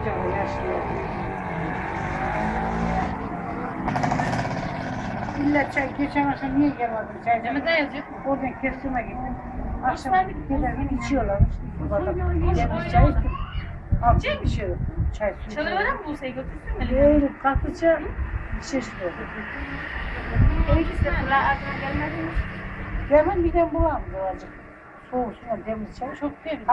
Amca o yaşlı. İlla çay, geçen akşam niye gelmedin çay? Yemekte yazıyor. Oradan kesime gittim. Akşam giderken içiyorlarmış. Gelmiş çay içtim. Altı bir şey yok. Çay suyu. Çalıveren mi Buse'yi götürsün mü? Öyle kalkınca şey çıkıyor. İkisi aklına gelmedi mi? Hemen bir de bulam birazcık. Soğuk suyla temiz çay. Çok temiz.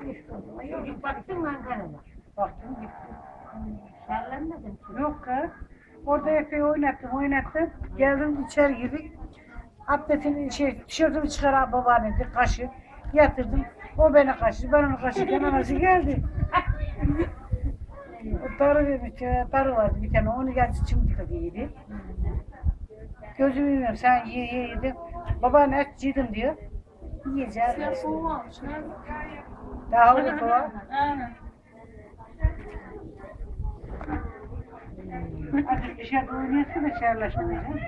Hallediyor. Çocuk baktın Ankara'da? Baktım gitti. Sallanmadın ki. Yok kız. Orada epey oynattım oynattım. Geldim içeri girdik. Atletini şey tişörtümü çıkar babaanne dedi kaşı. Yatırdım. O beni kaşıdı. Ben onu kaşırken anası geldi. Darı vermiş. Darı vardı bir tane. Onu geldi çimdik yedi. Gözümü bilmiyorum. Sen ye ye yedim. Babaanne aç yedim diyor. Yiyeceğim. Ya soğuk almış. Nerede? Olur o. Aynen. Hadi dışarıda oynuyorsun da şerleşmeyeceğim.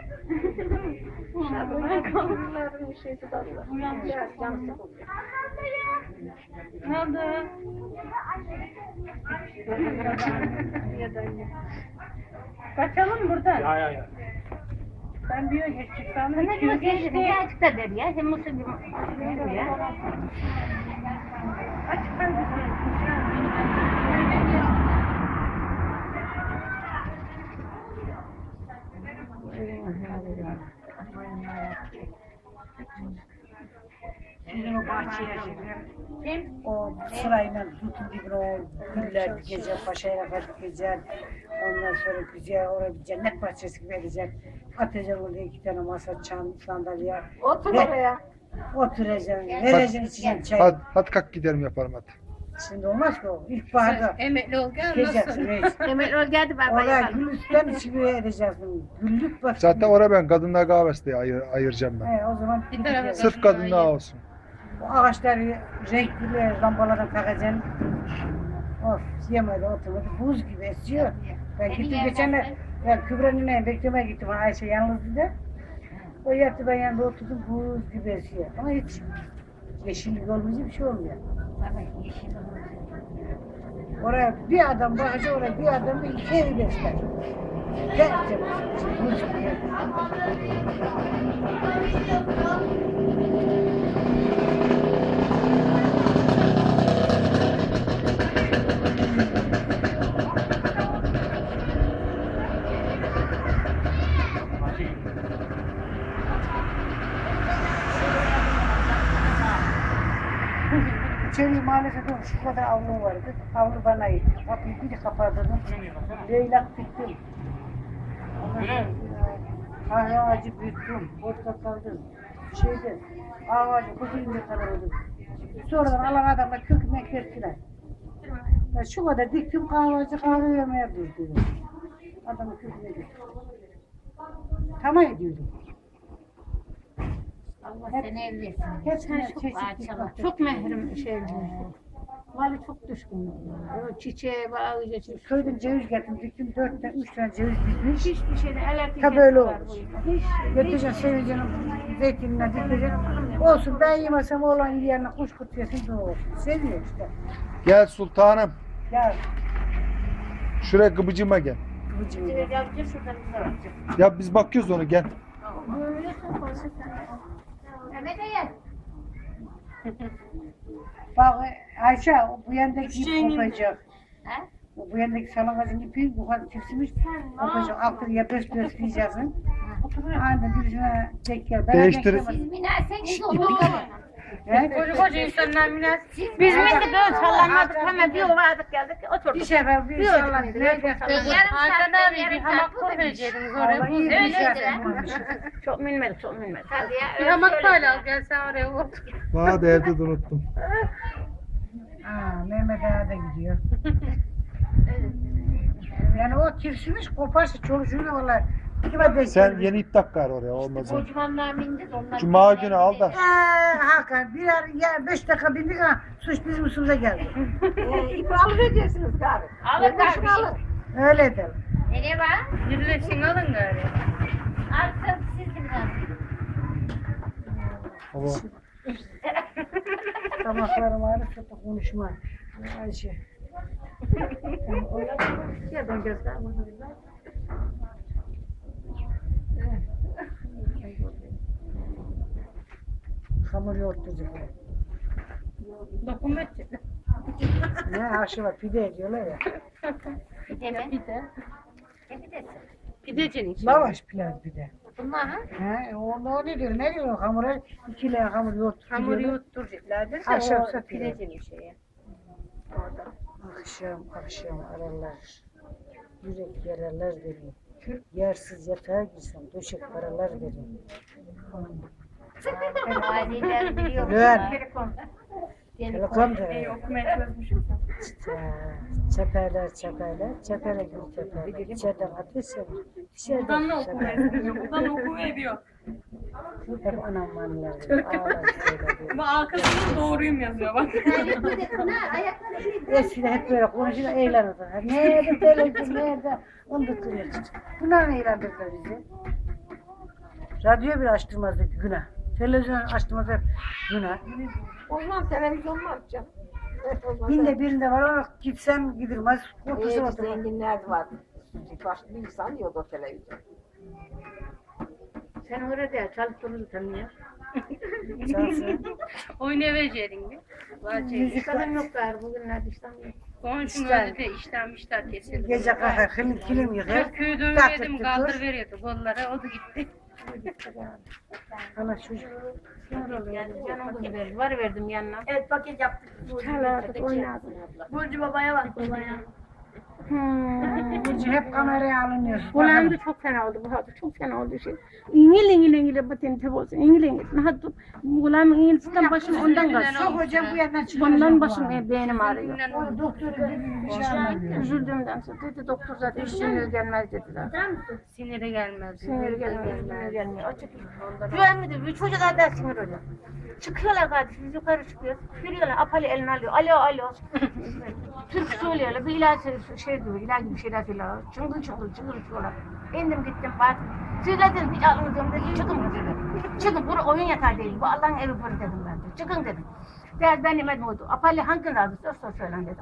Bunların bir şeysi de var. Uyanmış. Nerede? Kaçalım buradan. Ya ya ya. Ben diyor ki çıksam Ne diyor teyze? Bir açık da der ya. Hem musul bir diyor ya. Sizin o bahçeye şimdi o sırayla tutun dibine o güller dikeceğim, paşaya kadar dikeceğim. Ondan sonra güzel oraya bir cennet bahçesi gibi edeceğim. Atacağım oraya iki tane masa, çan, sandalye. Otur oraya. Oturacağım, vereceğim içeceğim çay. Hadi, hadi kalk gidelim yapalım hadi. Şimdi olmaz ki o. İlkbaharda Emekli ol gel nasıl? reis. Emel ol geldi baba Oraya yapalım. gül üstten içine edeceksin. Güllük bak. Zaten oraya ben kadınlar kahvesi diye ayır, ayıracağım ben. He, o zaman Bir tarafa. Sırf kadınlar olsun. Bu ağaçları renkli lambalardan takacaksın. Of yemedi oturmadı. Buz gibi esiyor. Ben gittim geçen ben Kübra'nın beklemeye gittim. Ayşe yalnızdı da. O yattı ben yanında oturdum. Buz gibi esiyor. Ama hiç yeşillik olmayınca bir şey olmuyor. Baba yeşil. Oraya bir adam bakacak oraya bir adam da iki evi besler. Tertemiz. Buz gibi. İçeri maalesef o şu kadar avlu vardı. Avlu bana ait. Kapıyı bir kapatırdım. Leylak diktim. Kahve ağacı büyüttüm. Portakaldım. Şeyde ağacı kuzuyunca kadar oldu. Sonradan alan adamlar köküne kestiler. Ben şu kadar diktim kahve ağacı kahve vermeye durdu. Adamı köküne diktim. Tamam ediyordum. Allah seni evlesin. Hepsine Çok çeşitli bahçe. Çok mehrim şey. Vali çok düşkün. O çiçeğe bağlıca çiçeğe. Köyden ceviz getirdim. Diktim dört tane, üç tane ceviz dikmiş. Hiçbir şeyde elektrik Tabii öyle yapıyorlar olur. bu yıl. Hiç. Götüreceksin sevincinin zeytinine dikeceksin. Olsun ben yemesem oğlan yerine kuş kurt yesin de olsun. Seviyor işte. Gel sultanım. Ya Şuraya gıbıcıma gel. bir bakacağım. Ya biz bakıyoruz onu gel. Böyle kapalı Mehmet gel. Bak Ayşe bu yandaki ip kopacak. Ha? Bu yandaki salak ağacın ipi bu kadar tipsmiş. Kopacak. Altını ya beş beş diyeceksin. Aynen birisine tek gel. Ben Değiştir. Siz minaseniz olur. Koca koca insanlar minas. Biz şimdi böyle sallanmadık hemen bir vardık geldik Bir oturduk. sefer bir Bir salak. sallandık. Nerede? Yarım Hakan abi bir saat hamak koyacaktınız Vallahi oraya. bir şey. Çok minmedik çok minmedik. Hadi ya. Bir hamak söyle. payla al gel sen oraya otur. Bana da evde de unuttum. Aa, Mehmet Ağa da gidiyor. yani o tirsimiş koparsa çoluk çocuğu valla. Sen yeni ip tak gari oraya olmaz. o. Kocamanlar bindi de onlar. Cuma günü al da. Eee Hakan birer ya beş dakika bindik ha suç bizim üstümüze geldi. İpi alıvereceksiniz gari. Alın gari. Alın. Öyle edelim. Nereye bak? Birleşin alın gari. Artık siz de biraz. Baba. Parmaklarım ağrır, çok konuşma. Ayşe. Ya ben gözler Hamur yoğurtlayacak. Dokunma. Ne aşı var, pide ediyorlar ya. Pide mi? Pide. Ne pidesi? Pidecinin içi. Lavaş pilav pide. Bunlar ha? He, o ne ne diyor, ne diyor hamura? İki leğen hamur yoğurt. Hamur diyorlar. yutturacaklardır da Akşam o satıyor. pidecinin şeyi. Orada. Akşam akşam ararlar. Yürek yaralar derim. Yersiz yatağa girsem döşek paralar derim. Aileler biliyor. Dön. Telefon. Telekom da. Okumaya çözmüşüm. Çeperler çeperler. Çepere gibi çeperler. İçeriden ateş yanır. Dışarıdan Buradan da okuma ediyor. Buradan okuma ediyor. Hep anam söyledi. Ama arkasında doğruyum yazıyor bak. Eskiden hep böyle konuşuyor, eğlenirdi. Nerede televizyon, nerede? Onu da duruyor. Bunlar ne eğlendirdiler bizi? Radyo bile açtırmazdık günah. Televizyon açtırmazdık günah. O zaman televizyon var canım. Binde birinde var ama gitsen gidilmez. Kurtulsun Ee, oturmaz. zenginler var. Başka bir insan yok o televizyon. Sen orada çalıp durursun ya. Çalsın. Oynayıvereceydin mi? İşlerim yok galiba bugünlerde işlem yok. Komşum öldü de işten işten kesildi. Gece kalkar kilim, kilim yıkar. Türküyü Tak dövmedim kaldır veriyordu kollara o da gitti. Ana çocuk. Canım kızı. Var verdim yanına. Evet paket yaptık. Burcu babaya bak babaya. Burcu hep kameraya alınıyorsun. Ulan da çok fena oldu bu hafta çok fena oldu şey. İngil ingil ingil batın tebos ingil ingil. Nahat ulan İngiliz'den başım ondan kaç. Çok hocam bu yandan çıkıyor. Bundan başım e, beynim ağrıyor. O doktor gibi bir şey. Üzüldüğümden sonra dedi doktor zaten sinir gelmez dediler. Siniri gelmez. Sinir gelmez, sinir gelmiyor. Açık. Güvenmedi. Bir çocuklar da sinir oluyor. Çıkıyorlar kardeşim yukarı çıkıyor. Yürüyorlar apali eline alıyor. Alo alo. Türk söylüyorlar. Bir ilaç şey diyor. ilaç gibi şeyler söylüyorlar. Çıngıl çıngıl çıngıl çıngıl. İndim gittim bak. Siz dedim hiç aklınız yok dedi. Çıkın dedi. Çıkın bura oyun yatağı değil. Bu Allah'ın evi burada dedim ben de. Çıkın dedim. Ben yemedim oydu. Apali hangin aldı? Söz söz söylen dedim.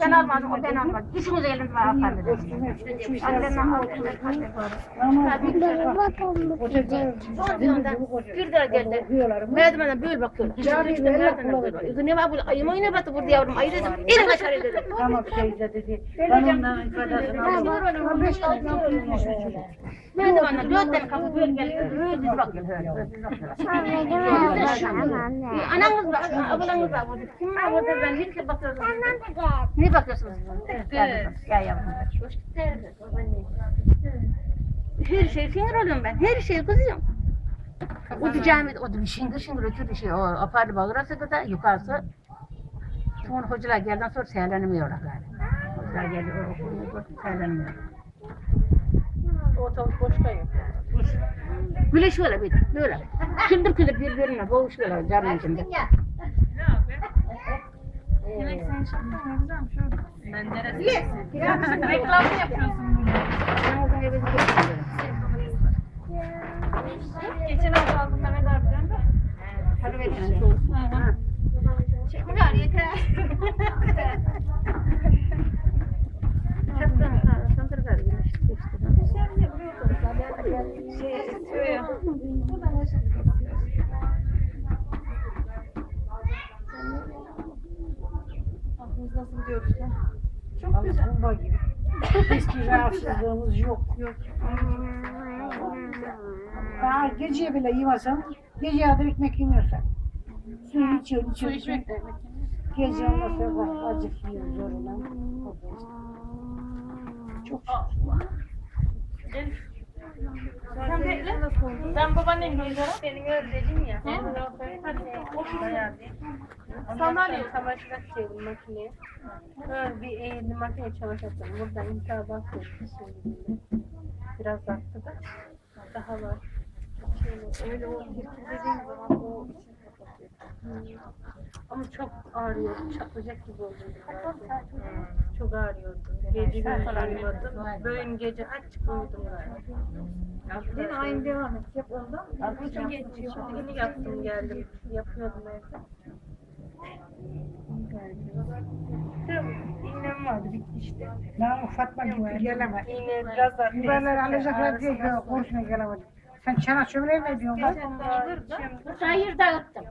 Ben almadım o ben almadım. Üçünüz eliniz var apali dedim. Annemden aldım. Bir daha geldi. Merdivenden böyle bakıyorlar. İşte merdivenden böyle bakıyor. Ne var bu? Ayıma yine battı burada yavrum. Ayı dedim. İnin aşağı dedim. Tamam teyze dedi. Ben ondan ifadesini aldım. Merdivenden dört tane kapı böyle geldi. Böyle düz bakıyor. Ananız var, ablanız var burada. Kim burada? Ben hiç bakıyorum. Ne bakıyorsunuz? Gel Gel yavrum. Her şey sinir oluyorum ben. Her şey kızıyorum. O diyeceğim, o da bir şingir şingir ötürü şey. O apartı bağırası kadar yukarısı. Sonra hocalar gelden sonra seyirlenmiyorlar galiba. Hocalar geldi, o okulunu seyirlenmiyor. Ortalık boş kayıyor. Böyle şöyle bir böyle. Küldür küldür birbirine boğuşuyorlar camın içinde. Yemek sen çıktın ne güzel şurada. Ben neresi? Reklam mı yapıyorsun burada? Geçen hafta aldım Mehmet abiden de. Hadi verin. Çekmiyor yeter. Çaptan sandır gari güneş. Şey esiyor ya. Aklınız Hiçbir rahatsızlığımız yok. Yok. Daha gece bile yemesem, gece yardım ekmek yemiyorsan. Su içiyor, Su içiyor. içmek de. Gece sonra bak acık yiyor zoruna. Çok Sen bekle. Ben babaannen gidiyorum. Senin özledin ya. Hadi. Sandalye çamaşır atıyordum makineye. Böyle bir eğildim makineye çamaşır attım. Buradan imtihan bakıyorum. Biraz attı da. Daha var. Öyle o dediğim zaman o için kapatıyor. Ama çok ağrıyordu. Çatlayacak gibi oldum. Çok ağrıyordu. Gece gündüz uyumadım. Böyle gece aç uyudum galiba. Yine aynı devam et. Yap ondan. Bütün geçiyor. Yeni yaptım geldim. Yapıyordum evde. İğnem vardı bitti işte. Ne Fatma gibi gelemez. İğne biraz daha Biberleri alacaklar diye konuşmaya gelemedim. Sen çana çömleği ne diyorsun bak? Hayır dağıttım.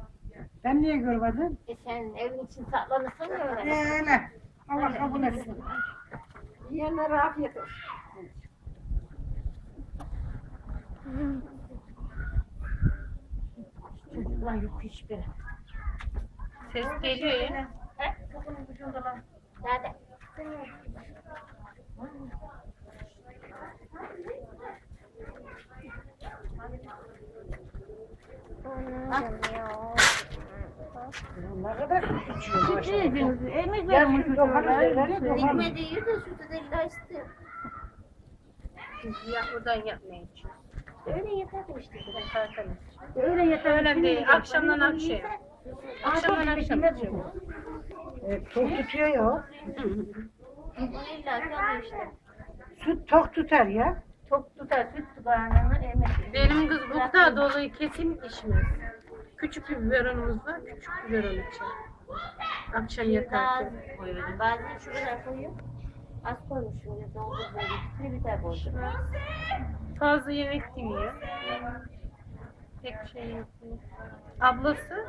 Ben niye görmedim? E sen evin için saklanırsın ya. Öyle. Allah kabul etsin. Yiyenlere afiyet olsun. Çocuklar yok hiçbiri. Ses geliyor ya. Nerede? Ne kadar küçüyor maşallah. Emek verir ya dokanı. Ekmeği de yiyor da illa istiyor. Biz ya, buradan yapmaya. Öyle yeter işte. Öyle yeter. Öyle değil. Akşamdan akşam. Akşamdan akşam içiyoruz. E, tok tutuyor ya. Bunu illa kalıyor işte. Süt tok tutar ya. Çok tutar süt tutarını emek. Benim kız bu kadar dolayı kesin içmez. Küçük bir biberonumuz var. Küçük biberon içer. Akşam Daha yatarken. koyuyorum. Bazen şu kadar koyuyorum. Az koymuş şöyle doldur böyle. Bir biter koydum. Fazla yemek yemiyor. Tek şey yok. Ablası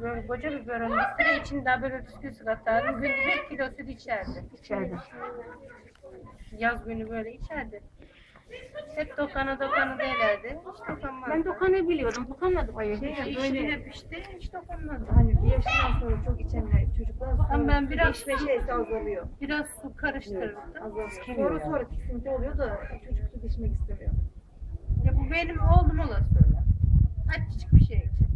böyle koca bir biberon bir süre içinde böyle bisküvi katardı. Günde bir kilo süt içerdi. İçeride. Yaz günü böyle içerdi. Hep dokana dokana derlerdi. Hiç dokanmazdı. Ben dokanı biliyordum. Dokanmadım. şey, içti hep içti. Hiç dokanmadı. Hani bir yaşından sonra çok içen çocuklar Ama sonra ben biraz içme şeysi azalıyor. biraz su karıştırırdım. Azalıyor. Sonra sonra tiksinti oluyor da çocuk süt içmek istemiyor. Ya bu benim oğlum olası. Açık bir şey için.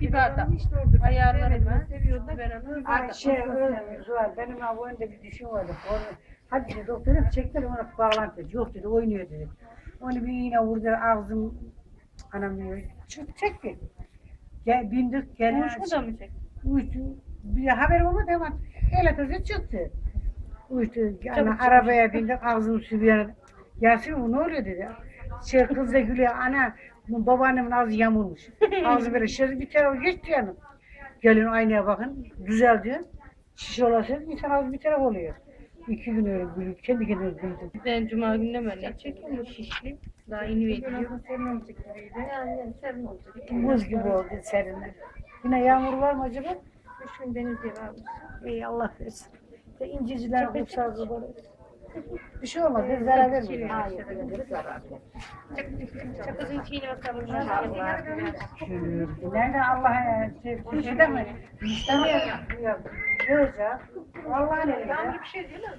Bir bardak. Hiç doğrudur. Ayarlarım ben. Seviyordum. Biberon'u bir Ay bardak. şey öyle Zuhal benim önde bir düşün vardı. Onu, hadi dedi doktorum çektiler ona bağlantı. Yok dedi oynuyor dedi. Onu bir iğne vurdu ağzım anam diyor. Çık çekti. Gel bindik gel. Konuşma da mı çek? Uyuştu. Bir haber olmadı hemen. El atası çıktı. Uyuştu. Yani arabaya bindik ağzım sürüyor. Yasin ne oluyor dedi. Şey kız da gülüyor. Ana bu babaannemin ağzı yamulmuş. Ağzı böyle şişesi bir tarafı geçti yanım. Gelin aynaya bakın. Düzel diyor. Şiş olasın insan ağzı bir taraf oluyor. İki gün öyle gülüyor. Kendi kendine güldüm. Ben cuma günü böyle çekiyorum bu şişli. Daha yeni veriyor. Biraz serin olacak gibiydi. Yani, yani serin olacak. Buz gibi oldu serinler. Yine yağmur var mı acaba? Üç gün deniz yeri almış. İyi Allah versin. İnciciler kutsal böyle. Bir şey olmaz. Bir zarar vermiyor. Hayır, zarar. Çakızın çiğne bakalım. Nerede Allah'a? Şey, şeyde mi? İstemiyor. Göreceğiz. Allah'ın elinde. Yani bir şey değil mi?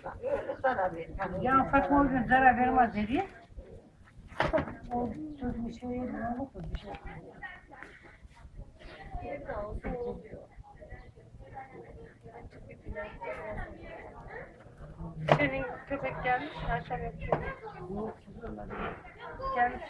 Zarar. Yani Ya Fatma o gün zarar vermez dedi. O söz bir şey değil. Ne olur bir şey. Senin köpek gelmiş. Akşam yapıyor. Gelmiş.